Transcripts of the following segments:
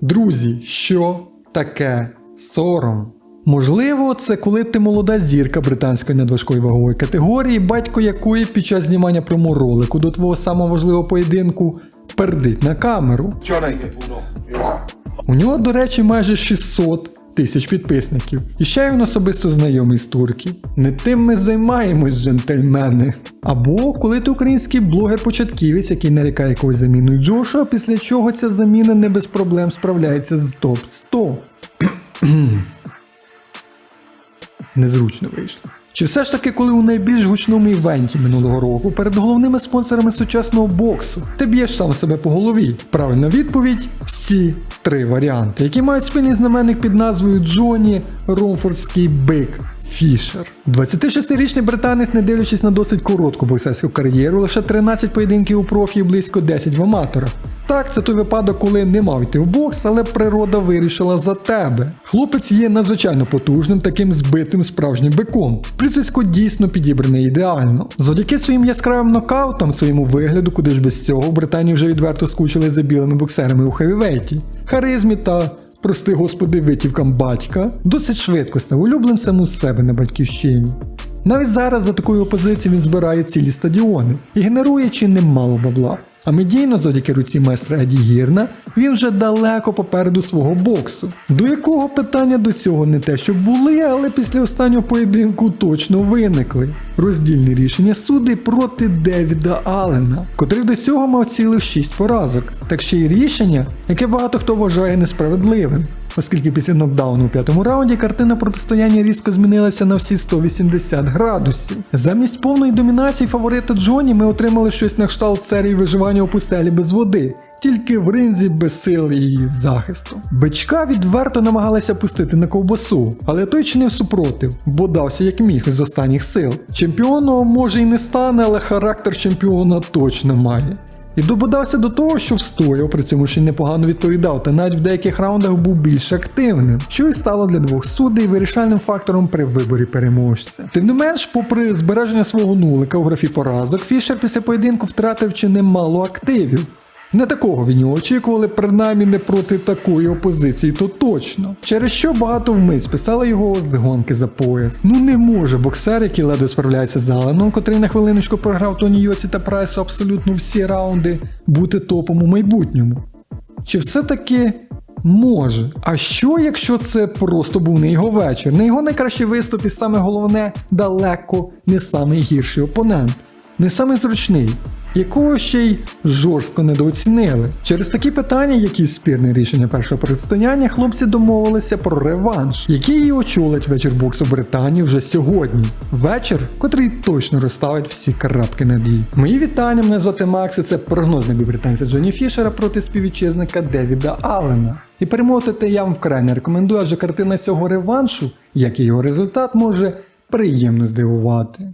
Друзі, що таке сором? Можливо, це коли ти молода зірка британської надважкої вагової категорії, батько якої під час знімання проморолику до твого самого важливого поєдинку пердить на камеру. У нього, до речі, майже 600 тисяч підписників. І ще він особисто знайомий з турки. Не тим ми займаємось, джентльмени. Або коли ти український блогер-початківець, який нарікає якоюсь заміною Джошуа, після чого ця заміна не без проблем справляється з топ 100 Незручно вийшло. Чи все ж таки, коли у найбільш гучному івенті минулого року перед головними спонсорами сучасного боксу ти б'єш сам себе по голові? Правильна відповідь всі три варіанти, які мають спільний знаменник під назвою Джоні Ромфордський бик. Фішер. 26-річний британець, не дивлячись на досить коротку боксерську кар'єру, лише 13 поєдинків у профі і близько 10 в аматора. Так, це той випадок, коли не мав йти в бокс, але природа вирішила за тебе. Хлопець є надзвичайно потужним, таким збитим справжнім биком. Прізвисько дійсно підібране ідеально. Завдяки своїм яскравим нокаутам, своєму вигляду, куди ж без цього, в Британії вже відверто скучили за білими боксерами у хевівейті, харизмі та. Прости господи, витівкам батька, досить швидко став улюбленцем у себе на батьківщині. Навіть зараз за такою опозицією він збирає цілі стадіони і генерує чи немало бабла. А медійно, завдяки руці майстра Еді Гірна, він вже далеко попереду свого боксу, до якого питання до цього не те, що були, але після останнього поєдинку точно виникли. Роздільне рішення суди проти Девіда Аллена, котрий до цього мав цілих 6 поразок, так ще й рішення, яке багато хто вважає несправедливим. Оскільки після нокдауну у п'ятому раунді картина протистояння різко змінилася на всі 180 градусів. Замість повної домінації фаворита Джоні ми отримали щось на кшталт серії виживання у пустелі без води. Тільки в ринзі без сил і захисту. Бичка відверто намагалися пустити на ковбасу, але той чинив супротив, бо дався як міг з останніх сил. Чемпіоном може й не стане, але характер чемпіона точно має. І добудався до того, що встояв, при цьому ще й непогано відповідав, та навіть в деяких раундах був більш активним, що і стало для двох суддей вирішальним фактором при виборі переможця. Тим не менш, попри збереження свого нулика у графі поразок, Фішер після поєдинку втратив чи немало активів. Не такого від нього очікували, принаймні не проти такої опозиції, то точно. Через що багато вмить списали його з гонки за пояс. Ну не може боксер, який ледве справляється з Алленом, котрий на хвилиночку програв Тоні Йоці та Прайсу абсолютно всі раунди, бути топом у майбутньому. Чи все-таки може? А що, якщо це просто був не його вечір? Не його найкращий виступ і саме головне, далеко не найгірший опонент, не самий зручний якого ще й жорстко недооцінили. Через такі питання, які спірне рішення першого протистояння, хлопці домовилися про реванш, який і очолить вечір боксу Британії вже сьогодні. Вечір, котрий точно розставить всі крапки над «і». Мої вітання, мене звати Макс, і це прогноз небі британця Джоні Фішера проти співвітчизника Девіда Аллена. І перемотати я вам вкрай не рекомендую, адже картина цього реваншу, як і його результат, може приємно здивувати.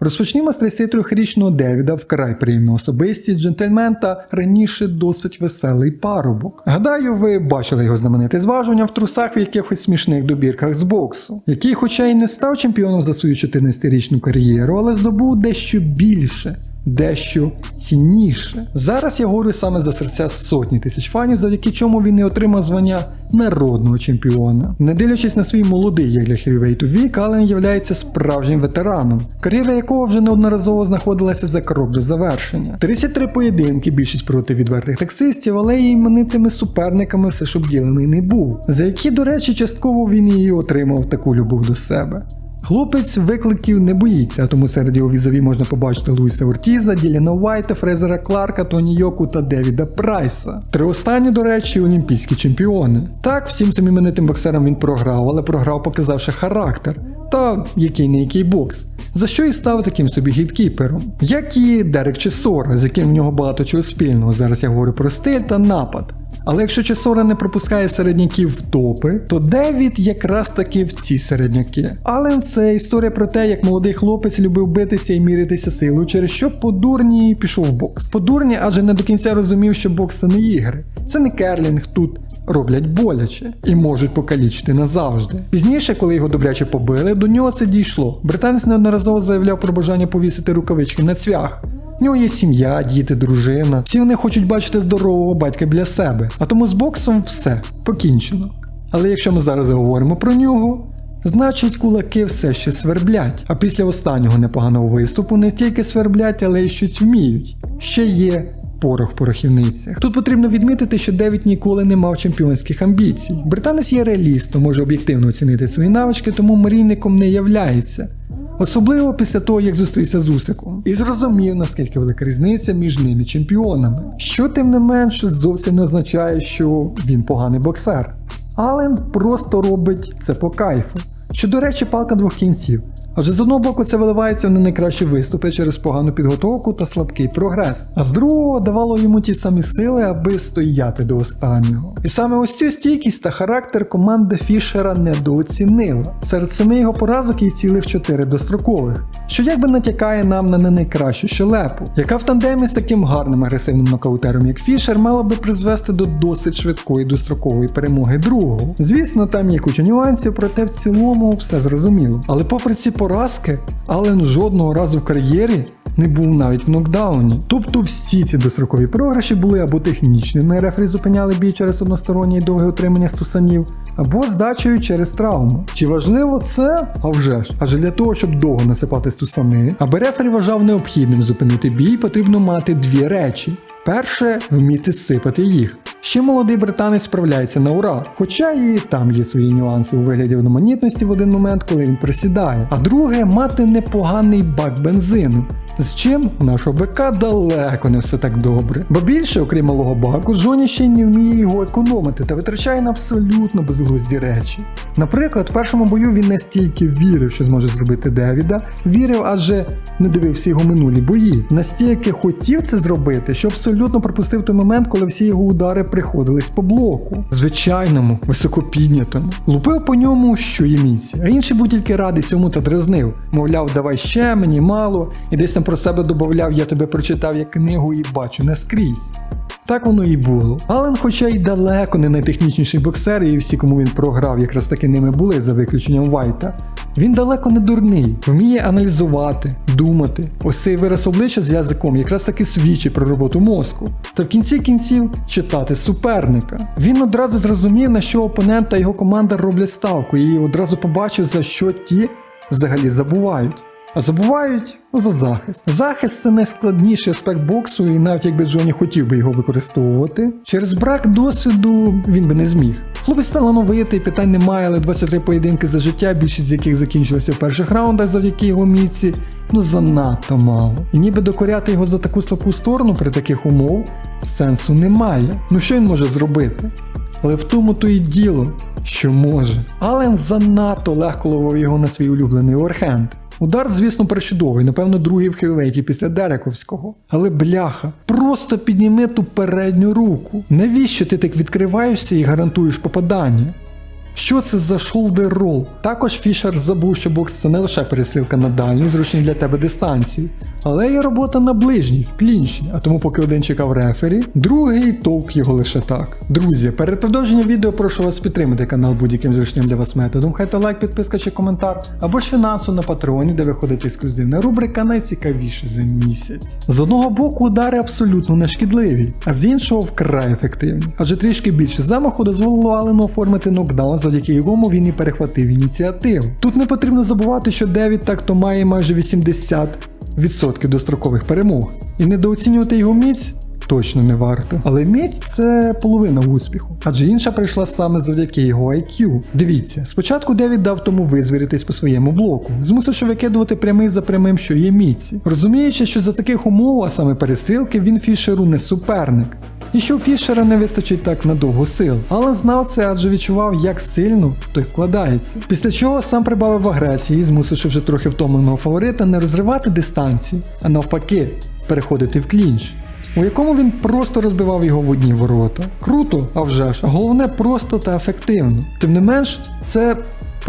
Розпочнімо з 33-річного Девіда, вкрай приємна особистість, джентльмен та раніше досить веселий парубок. Гадаю, ви бачили його знамените зважування в трусах в якихось смішних добірках з боксу, який, хоча й не став чемпіоном за свою 14-річну кар'єру, але здобув дещо більше дещо цінніше. Зараз я говорю саме за серця сотні тисяч фанів, завдяки чому він і отримав звання народного чемпіона. Не дивлячись на свій молодий як для хевівейту вік, Ален являється справжнім ветераном, кар'єра якого вже неодноразово знаходилася за крок до завершення. 33 поєдинки, більшість проти відвертих таксистів, але і іменитими суперниками все ж обділений не був, за які, до речі, частково він і отримав таку любов до себе. Хлопець викликів не боїться, тому серед його візові можна побачити Луїса Ортіза, Діліна Уайта, Фрезера Кларка, Тоні Йоку та Девіда Прайса. Три останні, до речі, олімпійські чемпіони. Так, всім цим іменитим боксерам він програв, але програв, показавши характер. Та який не який бокс, за що і став таким собі гідкіпером. Як і Дерек Чесора, з яким в нього багато чого спільного. Зараз я говорю про стиль та напад. Але якщо Чесора не пропускає середняків в топи, то Девід якраз таки в ці середняки. Ален це історія про те, як молодий хлопець любив битися і міритися силою, через що по дурні пішов в бокс. По дурні, адже не до кінця розумів, що бокс це не ігри. Це не керлінг тут. Роблять боляче і можуть покалічити назавжди. Пізніше, коли його добряче побили, до нього це дійшло. Британець неодноразово заявляв про бажання повісити рукавички на цвях. В нього є сім'я, діти, дружина. Всі вони хочуть бачити здорового батька біля себе. А тому з боксом все покінчено. Але якщо ми зараз говоримо про нього, значить кулаки все ще сверблять. А після останнього непоганого виступу не тільки сверблять, але й щось вміють. Ще є порох в порохівницях. Тут потрібно відмітити, що Девід ніколи не мав чемпіонських амбіцій. Британець є реалістом, може об'єктивно оцінити свої навички, тому мрійником не являється. Особливо після того, як зустрівся з Усиком, і зрозумів, наскільки велика різниця між ними чемпіонами. Що тим не менше зовсім не означає, що він поганий боксер. Ален просто робить це по кайфу. Що, до речі, палка двох кінців. Адже з одного боку це виливається не найкращі виступи через погану підготовку та слабкий прогрес, а з другого давало йому ті самі сили, аби стояти до останнього. І саме ось цю стійкість та характер команда Фішера недооцінила. Серед семи його поразок є цілих чотири дострокових, що якби натякає нам на не найкращу щелепу, яка в тандемі з таким гарним агресивним нокаутером, як Фішер, мала би призвести до досить швидкої дострокової перемоги другого. Звісно, там є куча нюансів, проте в цілому все зрозуміло. Але попри ці поразки, Ален жодного разу в кар'єрі не був навіть в нокдауні. Тобто всі ці дострокові програші були або технічними, рефері зупиняли бій через одностороннє і довге отримання стусанів, або здачею через травму. Чи важливо це? А вже ж. Адже для того, щоб довго насипати стусани, аби рефері вважав необхідним зупинити бій, потрібно мати дві речі. Перше вміти сипати їх. Ще молодий британець справляється на ура, хоча і там є свої нюанси у вигляді одноманітності в один момент, коли він присідає. А друге мати непоганий бак бензину. З чим у нашого БК далеко не все так добре. Бо більше, окрім малого баку, Джоні ще й не вміє його економити та витрачає на абсолютно безглузді речі. Наприклад, в першому бою він настільки вірив, що зможе зробити Девіда, вірив, адже не дивився його минулі бої. Настільки хотів це зробити, що абсолютно пропустив той момент, коли всі його удари приходились по блоку. Звичайному, високопіднятому. Лупив по ньому, що є міці, а інший був тільки радий цьому та дразнив. Мовляв, давай ще, мені мало, і десь там про себе додавав, я тебе прочитав як книгу і бачу наскрізь. Так воно і було. Ален, хоча й далеко не найтехнічніший боксер, і всі, кому він програв, якраз таки ними були, за виключенням Вайта. Він далеко не дурний, вміє аналізувати, думати. Ось цей вираз обличчя з язиком якраз таки свідчить про роботу мозку. Та в кінці кінців читати суперника. Він одразу зрозумів, на що опонент та його команда роблять ставку, і одразу побачив, за що ті взагалі забувають. А забувають за захист. Захист це найскладніший аспект боксу, і навіть якби Джоні хотів би його використовувати, через брак досвіду він би не зміг. Хлопець талановитий, питань немає, але 23 поєдинки за життя, більшість з яких закінчилися в перших раундах завдяки його міці, ну занадто мало. І ніби докоряти його за таку слабку сторону при таких умов сенсу немає. Ну що він може зробити? Але в тому то і діло, що може. Ален занадто легко ловив його на свій улюблений оверхенд. Удар, звісно, причудовий, напевно, другий в хевейті після Дерековського. Але бляха, просто підніми ту передню руку. Навіщо ти так відкриваєшся і гарантуєш попадання? Що це за шолдер-рол? Також Фішер забув, що бокс це не лише перестрілка на дальній, зручній для тебе дистанції, але й робота на ближній, в клінчі, а тому поки один чекав рефері, другий товк його лише так. Друзі, перед продовженням відео прошу вас підтримати канал будь-яким зручним для вас методом, хай то лайк, підписка чи коментар, або ж фінансово на патреоні, де виходить ексклюзивна рубрика найцікавіше за місяць. З одного боку удари абсолютно не шкідливі, а з іншого вкрай ефективні. Адже трішки більше замаху дозволило Алену оформити нокдаун, завдяки якому він і перехватив ініціативу. Тут не потрібно забувати, що Девід так-то має майже 80 відсотків дострокових перемог. І недооцінювати його міць точно не варто. Але міць це половина успіху, адже інша прийшла саме завдяки його IQ. Дивіться, спочатку Девід дав тому визвіритись по своєму блоку, змусивши викидувати прямий за прямим, що є міці. Розуміючи, що за таких умов, а саме перестрілки, він Фішеру не суперник. І що Фішера не вистачить так надовго сил, але знав це, адже відчував, як сильно той вкладається. Після чого сам прибавив агресії, змусивши вже трохи втомленого фаворита не розривати дистанції, а навпаки, переходити в клінч. У якому він просто розбивав його в одні ворота. Круто, а вже ж, головне просто та ефективно. Тим не менш, це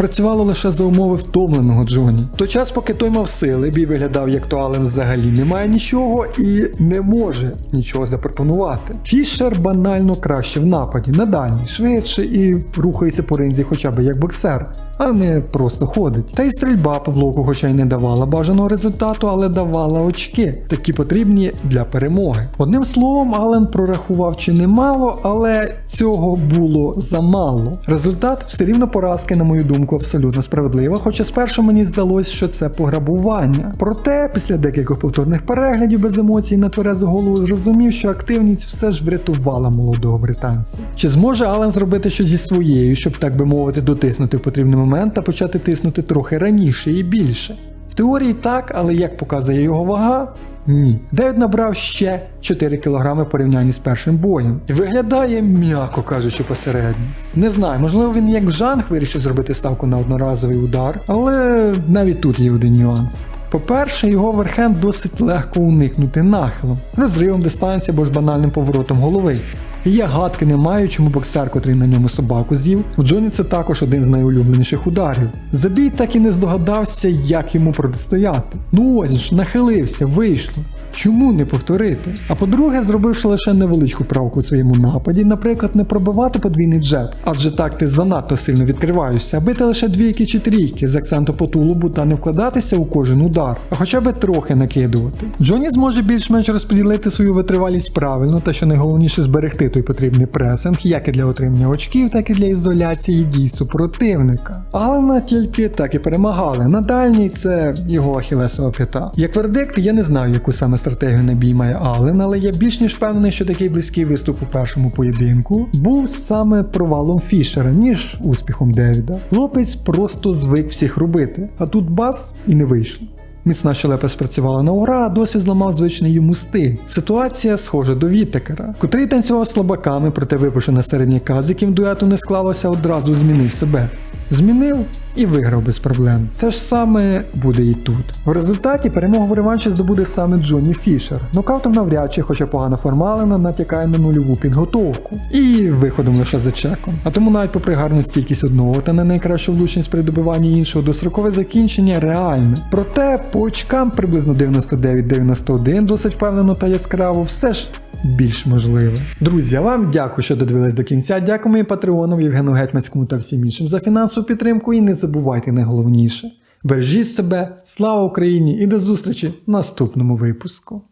спрацювало лише за умови втомленого Джоні. В той час, поки той мав сили, бій виглядав як то Ален взагалі не має нічого і не може нічого запропонувати. Фішер банально краще в нападі, на дальній, швидше і рухається по ринзі хоча б як боксер, а не просто ходить. Та й стрільба по блоку, хоча й не давала бажаного результату, але давала очки, такі потрібні для перемоги. Одним словом, Ален прорахував чи немало, але цього було замало. Результат все рівно поразки, на мою думку, абсолютно справедлива, хоча спершу мені здалось, що це пограбування. Проте, після декількох повторних переглядів без емоцій на тверезу голову зрозумів, що активність все ж врятувала молодого британця. Чи зможе Ален зробити щось зі своєю, щоб так би мовити, дотиснути в потрібний момент та почати тиснути трохи раніше і більше? В теорії так, але як показує його вага, ні. Девід набрав ще 4 кг в порівнянні з першим боєм. Виглядає, м'яко кажучи, посередньо. Не знаю, можливо, він як Жанг вирішив зробити ставку на одноразовий удар, але навіть тут є один нюанс. По-перше, його верхенд досить легко уникнути нахилом, розривом дистанції або ж банальним поворотом голови. Я гадки не маю, чому боксер, котрий на ньому собаку з'їв, у Джоні це також один з найулюбленіших ударів. Забій так і не здогадався, як йому протистояти. Ну ось ж, нахилився, вийшло. Чому не повторити? А по-друге, зробивши лише невеличку правку у своєму нападі, наприклад, не пробивати подвійний джеб, адже так ти занадто сильно відкриваєшся, бити лише двійки чи трійки з акценту по тулубу та не вкладатися у кожен удар, а хоча б трохи накидувати. Джоні зможе більш-менш розподілити свою витривалість правильно та що найголовніше зберегти той потрібний пресинг, як і для отримання очків, так і для ізоляції дій супротивника. Алена тільки так і перемагали. На дальній це його ахілесова п'ята. Як вердикт, я не знаю, яку саме стратегію на бій має Ален, але я більш ніж впевнений, що такий близький виступ у першому поєдинку був саме провалом Фішера, ніж успіхом Девіда. Хлопець просто звик всіх робити, а тут бас і не вийшло. Міцна щелепа спрацювала на ура, а досі зламав звичний йому стиль. Ситуація схожа до Вітекера, котрий танцював слабаками, проте випивши на середняка, з яким дуету не склалося, одразу змінив себе. Змінив і виграв без проблем. Те ж саме буде і тут. В результаті перемогу в реванші здобуде саме Джонні Фішер. Нокаутом навряд чи, хоча погано формалена, натякає на нульову підготовку. І виходом лише за чеком. А тому навіть попри гарну стійкість одного та не найкращу влучність при добиванні іншого, дострокове закінчення реальне. Проте по очкам приблизно 99-91 досить впевнено та яскраво все ж більш можливе. Друзі, я вам дякую, що додивились до кінця. Дякую моїм патреонам Євгену Гетьманському та всім іншим за фінансову підтримку. І не забувайте найголовніше. Бережіть себе, слава Україні і до зустрічі в наступному випуску.